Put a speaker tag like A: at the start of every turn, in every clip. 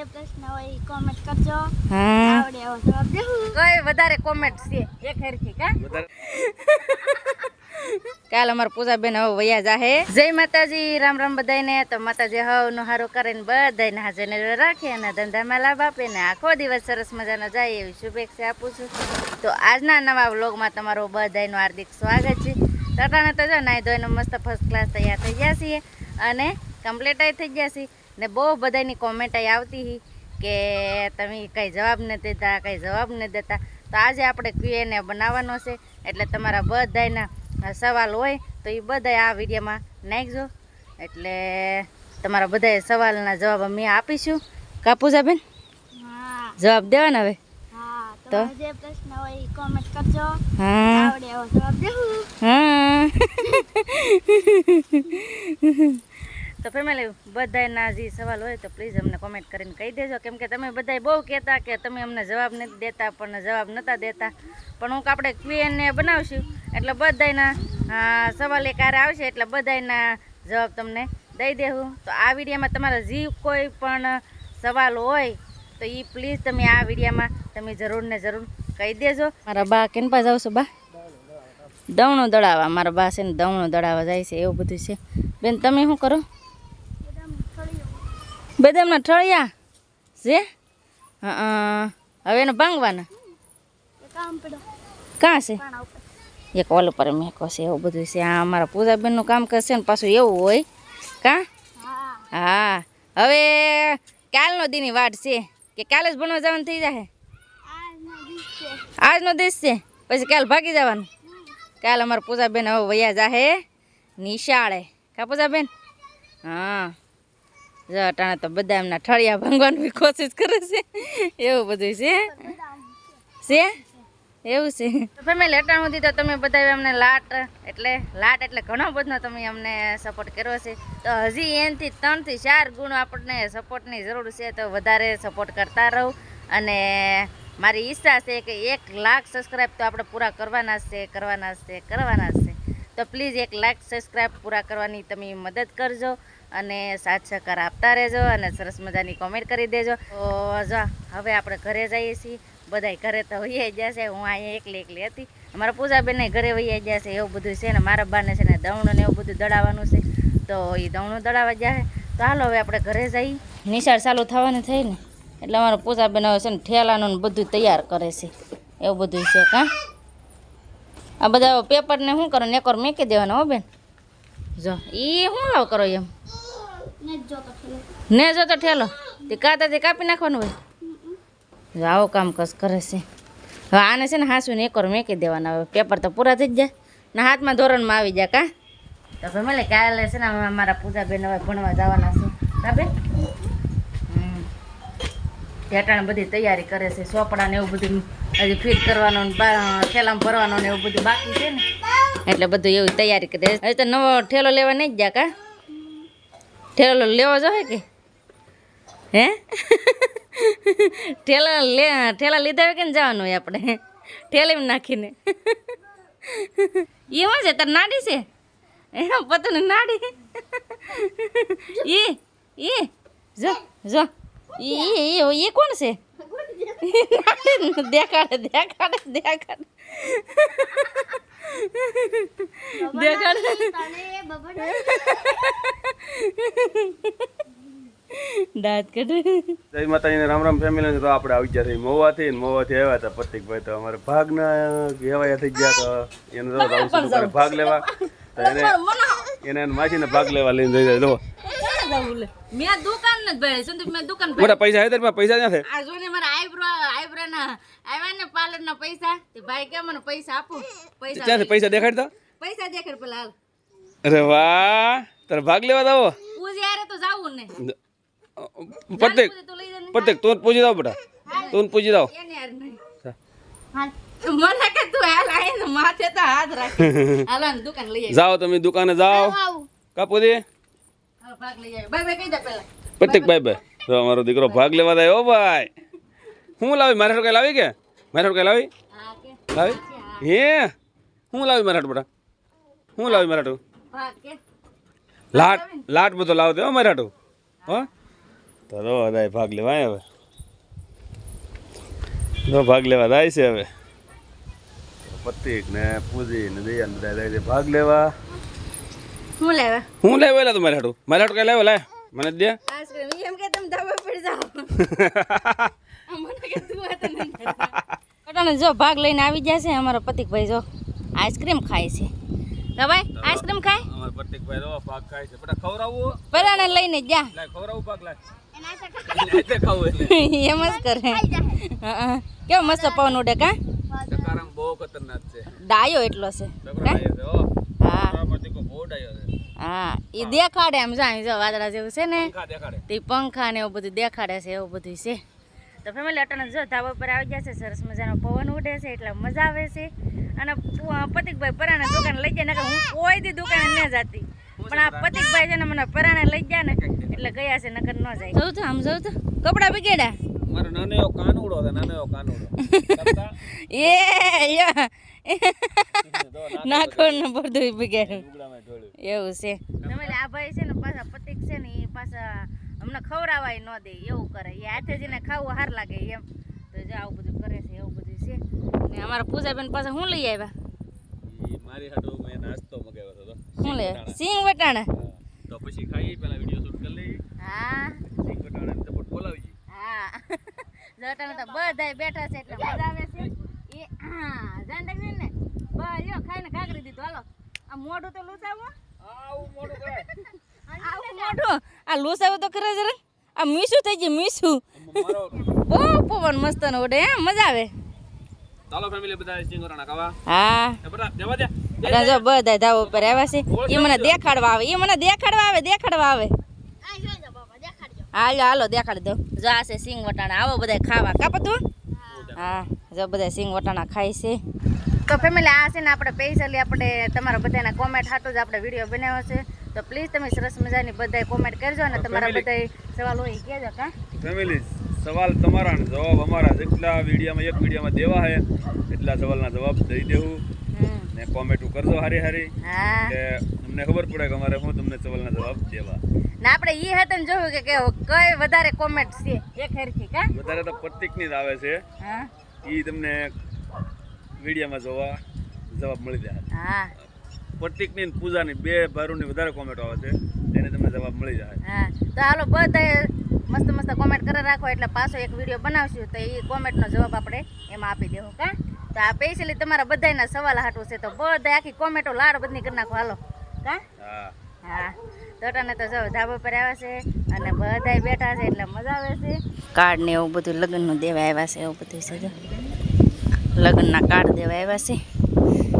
A: જે પ્રશ્ન હોય કોમેન્ટ કરજો.
B: હા.
A: આવડે એવો જવાબ દેવું
B: કઈ વધારે કોમેન્ટ છે એક હરખી કા? કાલ અમારા પૂજાબેન હવે વયા જાહે. જય માતાજી રામ રામ બધાને તો માતાજી હવનું હારો કરીને બધાયને હાજર રાખે અને ધંધામાં લાભ આપે ને આખો દિવસ સરસ મજાનો જાય એવી શુભેચ્છા આપું છું. તો આજના નવા વ્લોગમાં તમારું બધાનું હાર્દિક સ્વાગત છે. તટાને તો જો નાઈ ધોઈને મસ્ત ફર્સ્ટ ક્લાસ તૈયાર થઈ ગયા છીએ અને કમ્પ્લીટ થઈ ગયા છીએ. ને બહુ બધાની કોમેન્ટ આવતી હતી કે તમે કંઈ જવાબ નથી દેતા કંઈ જવાબ નથી દેતા. તો આજે આપણે ક્યુએને બનાવવાનો છે. એટલે તમારા બધાના સવાલ હોય તો એ બધા આ વિડીયોમાં નાખજો. એટલે તમારા બધા સવાલના જવાબ અમે આપીશું. કાપુસાબેન
A: હા.
B: જવાબ દેવાના હવે?
A: હા
B: તો?
A: જે પ્રશ્ન હોય કોમેન્ટ કરજો.
B: હા.
A: આવડે એવો જવાબ દેવું.
B: હા. તો ફેમિલી બધાના જે સવાલ હોય તો પ્લીઝ અમને કોમેન્ટ કરીને કહી દેજો. કેમ કે તમે બધાય બહુ કહેતા કે તમે અમને જવાબ નથી દેતા, પણ જવાબ નહોતા દેતા. પણ હું આપણે ક્વિયનને બનાવશું. એટલે બધાયના સવાલ એક આવશે, એટલે બધાયના જવાબ તમને દઈ દેવું તો આ વિડીયોમાં તમારા જે કોઈ પણ સવાલ હોય, તો એ પ્લીઝ તમે આ વિડીયામાં તમે જરૂર ને જરૂર કહી દેજો. મારા બા કેન પાસે આવશો બા? દવણું દળાવવા મારા બા છે ને દવણું દળાવવા જાય છે, એવું બધું છે. બેન, તમે શું કરો. બદામના ઠળિયા છે હા હવે એને ભાંગવાના
A: એ કામ પડો
B: કાં છે
A: પાણા ઉપર
B: એક ઓલ ઉપર મેકો છે એવું બધું છે આ અમારા પૂજાબેનનું કામ કરશે ને પાછું એવું હોય કાં
A: હા
B: હા હવે કાલનો દીની વાટ છે કે કાલે જ ભણવા જવાનું થઈ જાય
A: આજનો દિવસ છે
B: આજનો દિવસ છે પછી કાલ ભાગી જવાનું કાલ અમારા પૂજાબેન હવે વયા જાહે નિશાળે કા પૂજાબેન હા જો અટાણે તો બધા એમના ઠળિયા ભાંગવાની કોશિશ કરે છે. એવું બધું છે. છે? એવું છે. ફેમિલી અટાણ સુધી તો તમે બધા અમને લાટ, એટલે લાટ એટલે ઘણો બધો તમે અમને સપોર્ટ કર્યો છે. તો હજી એનથી ત્રણથી ચાર ગુણ આપણને સપોર્ટની જરૂર છે, તો વધારે સપોર્ટ કરતા રહો. અને મારી ઈચ્છા છે કે એક લાખ સબસ્ક્રાઈબ તો આપણે પૂરા કરવાના છે કરવાના છે કરવાના છે. તો પ્લીઝ એક લાખ સબસ્ક્રાઈબ પૂરા કરવાની તમે મદદ કરજો. અને સાથ સહકાર આપતા રહેજો અને સરસ મજાની કોમેન્ટ કરી દેજો. તો જો, હવે આપણે ઘરે જઈએ છીએ. બધાય ઘરે તો વૈયા ગયા છે. હું અહીંયા એકલી એકલી હતી. અમારા પૂજાબેન ઘરે વહી છે. એવું બધું છે ને, મારા બાને છે ને દવણું ને એવું બધું દળાવવાનું છે. તો એ દવણું દળાવવા જાય તો હાલો, હવે આપણે ઘરે જઈ નિશાળ ચાલુ થવાની થઈ ને, એટલે અમારા પૂજાબેન હવે છે ને ઠેલાનું બધું તૈયાર કરે છે. એવું બધું છે કાં આ બધા પેપરને શું કરો? ને એકવાર મેકી દેવાનો હો બેન. જો એ શું લાવ કરો એમ?
A: ને જ જોતો
B: તો ઠેલો? તે કાતાથી કાપી નાખવાનું હોય? આવું કામ કસ કરે છે. હવે આને છે ને હાંસુને એકવાર મેકી દેવાના હવે પેપર તો પૂરા થઈ જ જાય. ને હાથમાં ધોરણમાં આવી જાય કા? તો ફેમિલી કાલે છે ને મારા અમારા પૂજાબેન હવે ભણવા જવાના છે. હમ. ઠેટાણે બધી તૈયારી કરે છે. ચોપડા ને એવું બધું હજી ફિટ કરવાનું ઠેલામાં ભરવાનું ને એવું બધું બાકી છે ને. એટલે બધું એવી તૈયારી કરે હજી તો નવો ઠેલો લેવા નહીં જ જા કા? ઠેલો લેવો જોઈએ કે? હે? ઠેલા લે, ઠેલા લીધા હોય કે ને જવાનું હોય આપણે ઠેલીમાં નાખીને. એમાં છે, તાર નાડી છે? એમ પતન નાડી. ઈ ઈ, જો જો. ઈ ઈ કોણ છે? દેખાડે દેખાડે દેખાડે. દેખાડે. દાંત કાઢે.
C: જય માતાજીને રામ રામ ફેમિલી તો આપણે આવી ગયા છે મોવાથી ને મોવાથી આવ્યા હતા પ્રતિકભાઈ તો અમારે ભાગના કહેવાયા થઈ ગયા તો એને ભાગ લેવા. તો એને એને એના માસીને ભાગ લેવા લઈને જઈ જાય જો
B: મેં દુકાન નથી ભરી સંદીપ મેં દુકાન
C: મોટા પૈસા આવે તારી પાસે પૈસા ક્યાં છે?
B: આ જો ને મારા આઈબ્રો આઈબ્રો ના આવ્યા ને પાર્લર ના પૈસા. તે ભાઈ કે મને પૈસા આપો. પૈસા
C: ક્યાં છે પૈસા દેખાડતા?
B: પૈસા દેખાડ પેલા હાલ
C: અરે વાહ! તારે ભાગ લેવા દાવો
B: પૂજી હારે તો જાવું ને.
C: પ્રત્યેક
B: પૂજી તો લઈ જાય ને
C: પ્રત્યેક તું જ પૂછી દાવ બેટા. તું જ પૂછી દાવ
B: એને હાર નહીં.
A: હાલ.
B: મને કે તું હાલ આઈને માથે તો હાથ રાખે. હાલો ને દુકાન લઈ આવી
C: જાઓ તમે દુકાને જાઓ.
A: આવું.
C: કાપો દે પ્રત્યેક ભાઈ ભાઈ અમારો દીકરો ભાગ લેવા જાય ઓ ભાઈ. હું લાવી? મારા હાટુ કઈ લાવી કે? મારા કઈ લાવી? લાવી? હે. હું? લાવી મારા હાટુ બેટા? હું લાવી મારા હાટુ? લાટ લાટ બધો લાવ હો મારા હાટુ. હો? તો રો બધાય ભાગ લેવા હવે. નો ભાગ લેવા દાય છે હવે. પ્રત્યેક ને પૂજી ને દયા બધા ભાગ લેવા.
B: શું લેવા?
C: હું લાવ્યો એલા તમારે હાટું મારે હાટું કઈ લાવ્યો લે મને દે.
B: આઈસ્ક્રીમ એમ કે તમે ધાબા પર જાઓ. અમને કે તું આ તને કટાને જો ભાગ લઈને આવી જશે અમારો પતિકભાઈ જો. આઈસ્ક્રીમ ખાય છે. તો ભાઈ આઈસ્ક્રીમ ખાય?
C: પતિક પતિકભાઈ રો ભાગ ખાય છે. બેટા ખવડાવવું
B: પરાણે લઈને જા.
C: લે ખવડાવવું ભાગ લે
B: એમ જ કરે. હં, હં. કેવો મસ્ત પવન ઉડે કા?
C: બહુ ખતરનાક છે.
B: ડાયો એટલો છે.
C: છોકરો ડાયો છે હો.
B: હા.
C: બહુ ડાયો
B: હા એ દેખાડે એમ જાય જો વાદળા જેવું છે ને તે પંખા ને એવું બધું દેખાડે છે એવું બધું છે. તો ફેમિલી અટાણે જો ધાબા પર આવી છે સરસ મજાનો પવન ઉડે છે એટલે મજા આવે છે. અને પતિકભાઈ પરાણે દુકાને લઈ જાય ને હું કોઈ દી દુકાને ન જતી. પણ આ પતિકભાઈ છે ને મને પરાણે લઈ ગયા ને એટલે ગયા છે નગર ન જાય. જોઉં તો આમ જોઉં તો. કપડા બગેડા?
C: મારો નાનો એવો કાનુડો છે નાનો એવો કાનુડો.
B: એ યા. નાખો ને બધું. બગેડું
C: લુગડામાં ઢોળ્યું
B: એવું છે. ફેમિલી આ ભાઈ છે ને પાછા પતિક છે ને એ પાછા અમને ખવડાવાય ન દે એવું કરે. એ હાથે જઈને ખાવું હાર લાગે એમ. તો જો આવું બધું કરે છે એવું બધું છે. ને અમારા પૂજાબેન પાસે શું લઈ આવ્યા?
C: મારી હાટુ મેં નાસ્તો મગાવ્યો હતો
B: શું લે? સિંગ વટાણા?
C: તો પછી ખાઈ પેલા વિડિયો શૂટ કરી લઈ.
B: હા.
C: સિંગ કટાણે સપોર્ટ બોલાવી
B: હા. જટાણા તો બધાય બેઠા છે એટલે મજા આવે છે. એ હા જાણ ને. બસ જો ખાઈને કાકરી દીધું હાલો. આ મોઢું તો લૂસાવો
C: આવું મોટું કરાય
B: આવું મોઢું. આ લૂસાવું તો ખરે જરા આ મીઠું થઈ ગયું મીઠું. બહુ પવન મસ્ત નો ઉડે એમ મજા આવે.
C: ચાલો ફેમિલી બધા સિંગ ખાવા.
B: હા.
C: બધા જવા દે.
B: એટલે જો બધા ધાબા ઉપર આવ્યા છે. એ મને દેખાડવા આવે એ મને દેખાડવા આવે દેખાડવા આવે. હાલો હાલો દેખાડી દો જો આ છે સિંગ વટાણા આવો બધા ખાવા. કાપતું હા જો બધા સિંગ વટાણા ખાય છે. તો ફેમિલી આ છે ને આપણે સ્પેશિયલી આપણે તમારા બધાના કોમેન્ટ હાટું જ આપણે વીડિયો બનાવ્યો છે. તો પ્લીઝ તમે સરસ મજાની બધાય કોમેન્ટ કરજો અને તમારા બધાય સવાલ હોય કહેજો કા
C: ફેમિલી સવાલ તમારા ને જવાબ અમારા જેટલા વિડીયોમાં એક વિડીયોમાં દેવા હે એટલા સવાલના જવાબ દઈ દેવું. ને કોમેન્ટ કરજો હારી હારી
B: હા.
C: કે અમને ખબર પડે કે અમારે હું તમને સવાલના જવાબ દેવા.
B: ને આપણે એ હતા જોયું કે કઈ વધારે કોમેન્ટ છે એક હરખી કા?
C: વધારે તો પ્રતિકની જ આવે છે.
B: હા.
C: એ તમને વિડીયોમાં જોવા જવાબ મળી જાય.
B: હા.
C: પ્રતિકની ને પૂજાની બે ભારુની વધારે કોમેન્ટ આવે છે એને તમને જવાબ મળી જાય.
B: હા. તો હાલો બધા મસ્ત મસ્ત કોમેન્ટ કરી રાખો એટલે પાછો એક વીડિયો બનાવશું તો એ કોમેન્ટનો જવાબ આપણે એમાં આપી દેવું કા? તો આ સ્પેશિયલી તમારા બધાના સવાલ હાટું છે તો બધા આખી કોમેન્ટો લાડ બધી કરી નાખો હાલો કા?
C: હા.
B: હા. તોટાને તો જો ધાબો પર આવ્યા છે અને બધાય બેઠા છે એટલે મજા આવે છે. કાર્ડ ને એવું બધું લગ્નનું દેવા આવ્યા છે એવું બધું છે જો. લગ્નના કાર્ડ દેવા આવ્યા છે.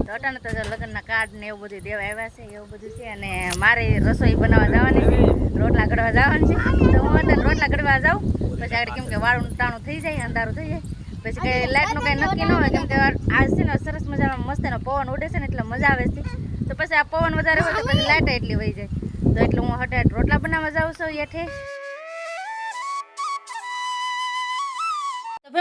B: તો અટાણે તો લગ્નના કાર્ડ ને એવું બધું દેવા આવ્યા છે, એવું બધું છે. અને મારે રસોઈ બનાવવા જવાની છે, રોટલા કડવા જવાની છે. તો હું અત્યારે રોટલા કડવા જાઉં. પછી આગળ કેમ કે વાળું ટાણું થઈ જાય, અંધારું થઈ જાય. પછી કંઈ લાઇટનું કંઈ નક્કી ન હોય, કેમ કે આજ છે ને સરસ મજાનો મસ્ત એનો પવન ઉડે છે ને એટલે મજા આવે છે. તો પછી આ પવન વધારે હોય તો પછી લાઇટ એટલી વહી જાય. તો એટલે હું હટાટ રોટલા બનાવવા જાઉં છું હેઠે.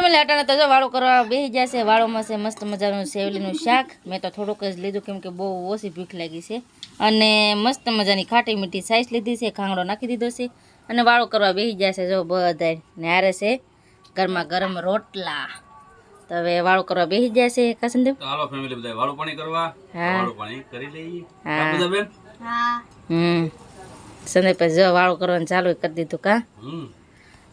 B: ફેમિલી અટાણે તો જો વાળું કરવા બેસી જશે વાળોમાં છે મસ્ત મજાનું સેવલીનું શાક. મેં તો થોડુંક જ લીધું કેમ કે બહુ ઓછી ભૂખ લાગી છે. અને મસ્ત મજાની ખાટી મીઠી સાઈઝ લીધી છે ખાંગડો નાખી દીધો છે. અને વાળો કરવા બેસી જશે જો બધા ને હારે છે ગરમા ગરમ રોટલા. તો હવે વાળું કરવા બેસી જશે છે
C: તો હાલો ફેમિલી બધા વાળો પાણી કરવા.
B: હા.
C: વાળું પાણી કરી લઈએ.
B: હા.
C: કા બેન
A: હા.
B: હમ. સંદીપ જો વાળું કરવાનું ચાલુ કરી દીધું કા?
C: હમ.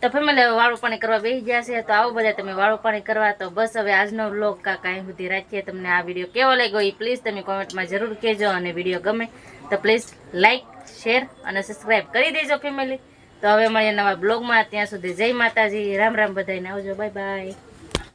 B: તો ફેમિલી હવે વાળું પાણી કરવા બેસી ગયા છે. તો આવો બધા તમે વાળું પાણી કરવા. તો બસ હવે આજનો વ્લોગ કાંઈ સુધી રાખીએ. તમને આ વીડિયો કેવો લાગ્યો એ પ્લીઝ તમે કોમેન્ટમાં જરૂર કહેજો અને વીડિયો ગમે તો પ્લીઝ લાઇક શેર અને સબસ્ક્રાઈબ કરી દેજો ફેમિલી તો હવે મળીએ નવા બ્લોગમાં ત્યાં સુધી જય માતાજી. રામ રામ બધાને આવજો. Bye bye